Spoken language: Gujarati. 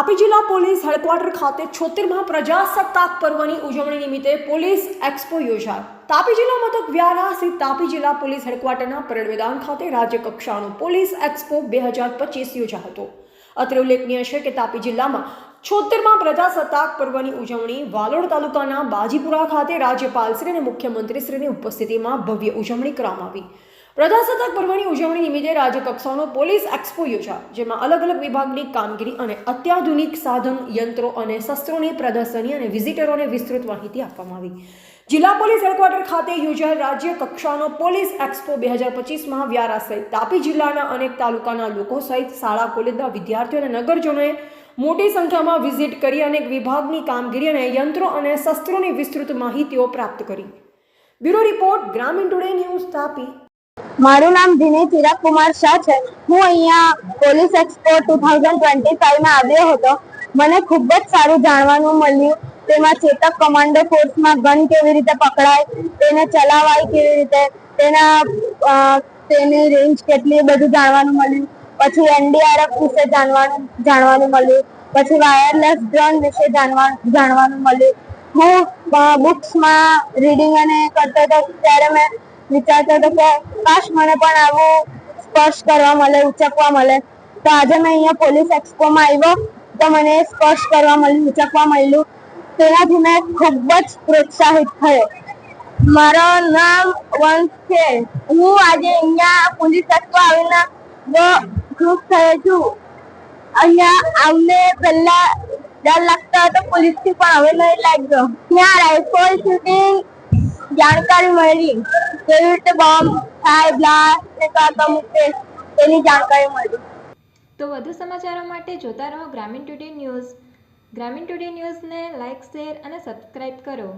તાપી જિલ્લા પોલીસ હેડક્વાર્ટર ખાતે છોતેરમાં પ્રજાસત્તાક પર્વની ઉજવણી નિમિત્તે પોલીસ એક્સપો યોજાયો. તાપી જિલ્લા મથક વ્યારા સ્થિત તાપી જિલ્લા પોલીસ હેડક્વાર્ટરના પરેડ મેદાન ખાતે રાજ્ય કક્ષાનો પોલીસ એક્સપો બે હજાર પચીસ યોજાયો હતો. અત્રે ઉલ્લેખનીય છે કે તાપી જિલ્લામાં છોતેરમાં પ્રજાસત્તાક પર્વની ઉજવણી વાલોડ તાલુકાના બાજીપુરા ખાતે રાજ્યપાલશ્રી અને મુખ્યમંત્રીશ્રીની ઉપસ્થિતિમાં ભવ્ય ઉજવણી કરવામાં આવી. પ્રજાસત્તાક પર્વની ઉજવણી નિમિત્તે રાજ્યકક્ષાનો પોલીસ એક્સપો યોજાયો, જેમાં અલગ અલગ વિભાગની કામગીરી અને અત્યાધુનિક સાધન, યંત્રો અને શસ્ત્રોની પ્રદર્શની અને વિઝિટરોને વિસ્તૃત માહિતી આપવામાં આવી. જિલ્લા પોલીસ હેડક્વાર્ટર ખાતે યોજાયેલ રાજ્ય કક્ષાનો પોલીસ એક્સપો બે હજાર પચીસમાં વ્યારા સહિત તાપી જિલ્લાના અનેક તાલુકાના લોકો સહિત શાળા, કોલેજના વિદ્યાર્થીઓ અને નગરજનોએ મોટી સંખ્યામાં વિઝિટ કરી અનેક વિભાગની કામગીરી અને યંત્રો અને શસ્ત્રોની વિસ્તૃત માહિતીઓ પ્રાપ્ત કરી. Bureau report, Gramin today news Tapi. મારું નામ દિનેશ ચિરાગ કુમાર શાહ છે. હું અહીંયા police expo two thousand twenty ફાઈવમાં આવ્યો હતો. મને ખૂબ જ સારું જાણવાનું મળ્યું. તેમાં ચેતક કમાન્ડો ફોર્સમાં ગન કેવી રીતે પકડાય, તેને ચલાવાય કેવી રીતે, તેના તેની રેન્જ કેટલી બધું જાણવાનું મળ્યું. પછી એનડીઆરએફ વિશે જાણવાનું જાણવાનું મળ્યું. પછી વાયરલેસ ડ્રોન વિશે જાણવા, જાણવાનું મળ્યું. હું બુક્સમાં રીડિંગ અને કરતો હતો, ત્યારે મેં વિચારતો હતો કે કાશ મને પણ આવું સ્પર્શ કરવા મળે, ઉચકવા મળે. તો આજે મેં અહીંયા પોલીસ એક્સપોમાં આવ્યો, તો મને સ્પર્શ કરવા મળ્યું ઉચકવા મળ્યું. તેનાથી મેં ખૂબ જ પ્રોત્સાહિત થયો. મારું નામ વંશ છે. હું આજે અહીંયા પોલીસ એક્સપો આવીને બહુ ખુશ થયો છું. અહીંયા આવને પહેલા ડર લાગતો હતો, પોલીસથી પણ હવે નહીં લાગ્યો. ત્યાં રાઇફલ શૂટિંગ જાણકારી મળી. કેવી રીતે બોમ્બ થાય બ્લાસ્ટ કાતો મૂકે, તેની જાણકારી મળી. તો વધુ સમાચારો માટે જોતા રહો Gramin today news. Gramin today ન્યૂઝને લાઇક શેર અને સબસ્ક્રાઇબ કરો.